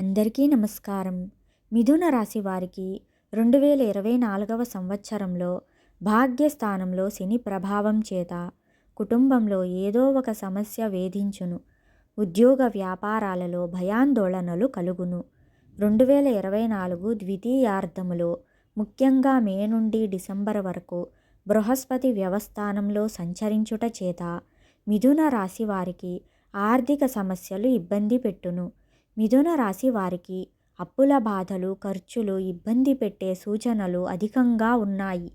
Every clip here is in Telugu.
అందరికీ నమస్కారం. మిథున రాశి వారికి రెండు వేల ఇరవై నాలుగవ సంవత్సరంలో భాగ్యస్థానంలో శని ప్రభావం చేత కుటుంబంలో ఏదో ఒక సమస్య వేధించును. ఉద్యోగ వ్యాపారాలలో భయాందోళనలు కలుగును. రెండు వేల ఇరవై నాలుగు ద్వితీయార్థములో ముఖ్యంగా మే నుండి డిసెంబర్ వరకు బృహస్పతి వ్యవస్థానంలో సంచరించుట చేత మిథున రాశి వారికి ఆర్థిక సమస్యలు ఇబ్బంది పెట్టును. మిథున రాశి వారికి అప్పుల బాధలు ఖర్చులు ఇబ్బంది పెట్టే సూచనలు అధికంగా ఉన్నాయి.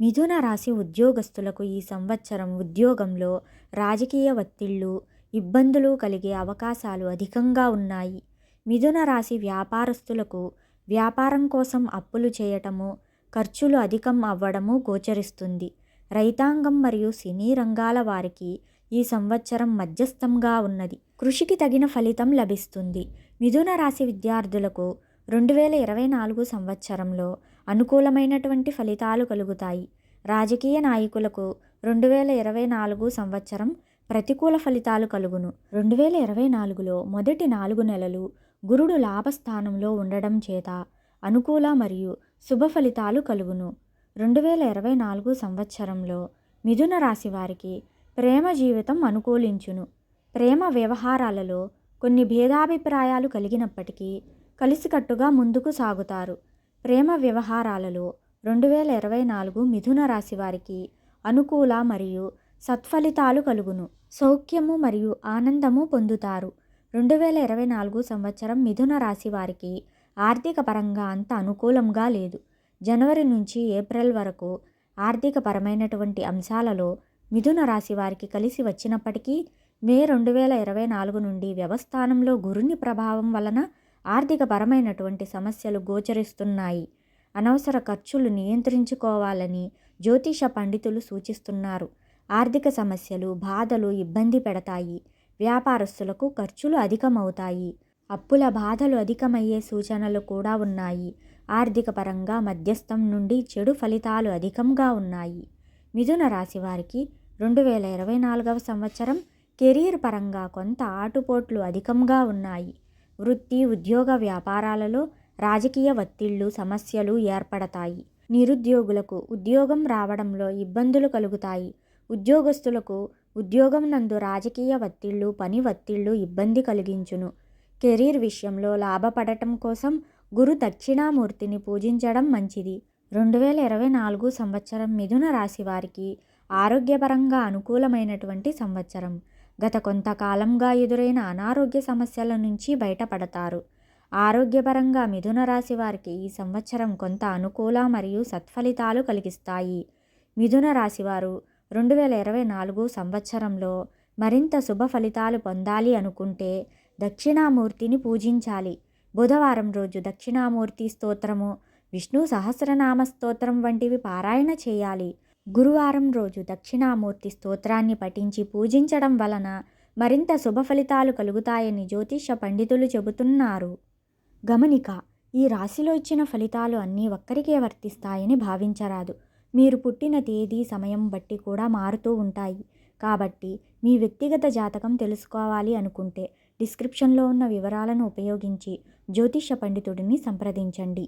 మిథున రాశి ఉద్యోగస్తులకు ఈ సంవత్సరం ఉద్యోగంలో రాజకీయ ఒత్తిళ్ళు ఇబ్బందులు కలిగే అవకాశాలు అధికంగా ఉన్నాయి. మిథున రాశి వ్యాపారస్తులకు వ్యాపారం కోసం అప్పులు చేయటము ఖర్చులు అధికం అవ్వడము గోచరిస్తుంది. రైతాంగం మరియు సినీ రంగాల వారికి ఈ సంవత్సరం మధ్యస్థంగా ఉన్నది. కృషికి తగిన ఫలితం లభిస్తుంది. మిథున రాశి విద్యార్థులకు రెండు వేల ఇరవై నాలుగు సంవత్సరంలో అనుకూలమైనటువంటి ఫలితాలు కలుగుతాయి. రాజకీయ నాయకులకు రెండు వేల ఇరవై నాలుగు సంవత్సరం ప్రతికూల ఫలితాలు కలుగును. రెండు వేల ఇరవై నాలుగులో మొదటి నాలుగు నెలలు గురుడు లాభస్థానంలో ఉండడం చేత అనుకూల మరియు శుభ ఫలితాలు కలుగును. రెండు వేల ఇరవై నాలుగు సంవత్సరంలో మిథున రాశి వారికి ప్రేమ జీవితం అనుకూలించును. ప్రేమ వ్యవహారాలలో కొన్ని భేదాభిప్రాయాలు కలిగినప్పటికీ కలిసికట్టుగా ముందుకు సాగుతారు. ప్రేమ వ్యవహారాలలో రెండు వేల ఇరవై నాలుగు మిథున రాశి వారికి అనుకూల మరియు సత్ఫలితాలు కలుగును. సౌఖ్యము మరియు ఆనందము పొందుతారు. రెండు వేల ఇరవై నాలుగు సంవత్సరం మిథున రాశి వారికి ఆర్థిక పరంగా అంత అనుకూలంగా లేదు. జనవరి నుంచి ఏప్రిల్ వరకు ఆర్థిక పరమైనటువంటి అంశాలలో మిథున రాశి వారికి కలిసి వచ్చినప్పటికీ మే రెండు వేల ఇరవై నాలుగు నుండి వ్యవస్థానంలో గురుని ప్రభావం వలన ఆర్థికపరమైనటువంటి సమస్యలు గోచరిస్తున్నాయి. అనవసర ఖర్చులు నియంత్రించుకోవాలని జ్యోతిష పండితులు సూచిస్తున్నారు. ఆర్థిక సమస్యలు బాధలు ఇబ్బంది పెడతాయి. వ్యాపారస్తులకు ఖర్చులు అధికమవుతాయి. అప్పుల బాధలు అధికమయ్యే సూచనలు కూడా ఉన్నాయి. ఆర్థిక పరంగా మధ్యస్థం నుండి చెడు ఫలితాలు అధికంగా ఉన్నాయి. మిథున రాశి వారికి రెండు వేల ఇరవై నాలుగవ సంవత్సరం కెరీర్ పరంగా కొంత ఆటుపోట్లు అధికంగా ఉన్నాయి. వృత్తి ఉద్యోగ వ్యాపారాలలో రాజకీయ ఒత్తిళ్ళు సమస్యలు ఏర్పడతాయి. నిరుద్యోగులకు ఉద్యోగం రావడంలో ఇబ్బందులు కలుగుతాయి. ఉద్యోగస్తులకు ఉద్యోగం నందు రాజకీయ ఒత్తిళ్ళు పని ఒత్తిళ్ళు ఇబ్బంది కలిగించును. కెరీర్ విషయంలో లాభపడటం కోసం గురు దక్షిణామూర్తిని పూజించడం మంచిది. రెండు వేల ఇరవై నాలుగు సంవత్సరం మిథున రాశి వారికి ఆరోగ్యపరంగా అనుకూలమైనటువంటి సంవత్సరం. గత కొంతకాలంగా ఎదురైన అనారోగ్య సమస్యల నుంచి బయటపడతారు. ఆరోగ్యపరంగా మిథున రాశి వారికి ఈ సంవత్సరం కొంత అనుకూల మరియు సత్ఫలితాలు కలిగిస్తాయి. మిథున రాశి వారు రెండు వేల ఇరవై నాలుగు సంవత్సరంలో మరింత శుభ ఫలితాలు పొందాలి అనుకుంటే దక్షిణామూర్తిని పూజించాలి. బుధవారం రోజు దక్షిణామూర్తి స్తోత్రము విష్ణు సహస్రనామ స్తోత్రం వంటివి పారాయణ చేయాలి. గురువారం రోజు దక్షిణామూర్తి స్తోత్రాన్ని పఠించి పూజించడం వలన మరింత శుభ ఫలితాలు కలుగుతాయని జ్యోతిష పండితులు చెబుతున్నారు. గమనిక ఈ రాశిలో ఇచ్చిన ఫలితాలు అన్నీ ఒక్కరికే వర్తిస్తాయని భావించరాదు. మీరు పుట్టిన తేదీ సమయం బట్టి కూడా మారుతూ ఉంటాయి. కాబట్టి మీ వ్యక్తిగత జాతకం తెలుసుకోవాలి అనుకుంటే డిస్క్రిప్షన్లో ఉన్న వివరాలను ఉపయోగించి జ్యోతిష పండితుడిని సంప్రదించండి.